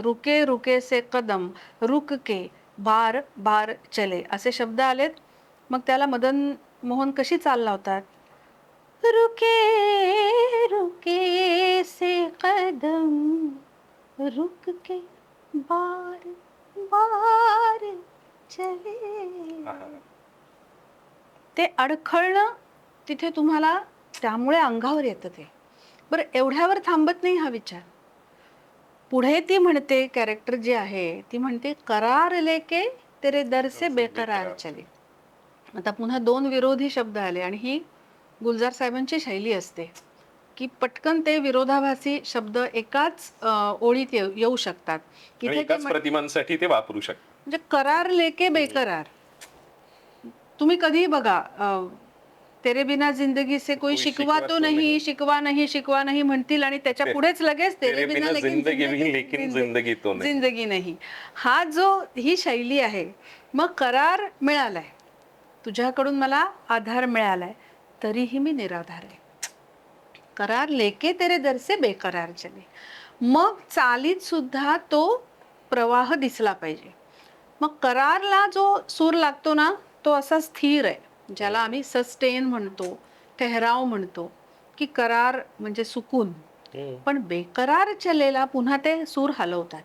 रुके रुके से कदम रुक के बार बार चले. असे शब्द आलेत. मग त्याला मदन मोहन कशी चाल लावतात? रुके रुके से कदम रुक के बार बार चले. ते अडखळणं तिथे तुम्हाला त्यामुळे अंगावर येतं ते. बरं एवढ्यावर थांबत नाही हा विचार. पुढे ती म्हणते कॅरेक्टर जी आहे ती म्हणते करार लेके तेरे दर से बेकरार चले. आता पुन्हा दोन विरोधी शब्द आले आणि ही गुलजार साहेबांची शैली असते की पटकन ते विरोधाभासी शब्द एकाच ओळीत येऊ शकतात. प्रतिमांसाठी ते वापरू शकतात. म्हणजे करार लेके बेकरार. तुम्ही कधी बघा अं, तेरे बिना जिंदगी से कोई शिकवा तो नहीं. शिकवा नहीं शिकवा नहीं म्हणतील आणि त्याच्या पुढेच लगेच तेरे बिना लेकिन जिंदगी तो नहीं. जिंदगी नाही। हा जो ही शैली आहे मग करार मिळालाय. तुझ्याकडून मला आधार मिळालाय तरीही मी निराधार आहे. करार लेके तेरे दर से बेकरार चले. मग चालीत सुद्धा तो प्रवाह दिसला पाहिजे. मग करारला जो सूर लागतो ना तो असा स्थिर आहे. ज्याला आम्ही सस्टेन म्हणतो ठहराव म्हणतो की करार म्हणजे सुकून. पण बेकरार चलेला पुन्हा ते सूर हलवतात.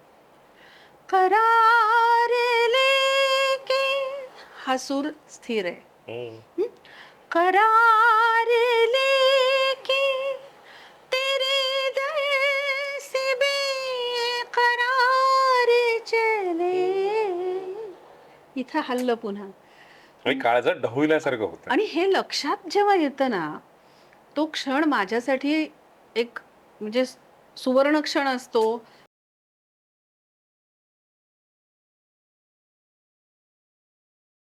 करार लेके हा सूर स्थिर आहे. करार लेके तेरे से बेकरार चले. इथं हल्लं पुन्हा. आणि काळजात ढवळल्यासारखं होतं. आणि हे लक्षात जेव्हा येतं ना तो क्षण माझ्यासाठी एक म्हणजे सुवर्ण क्षण असतो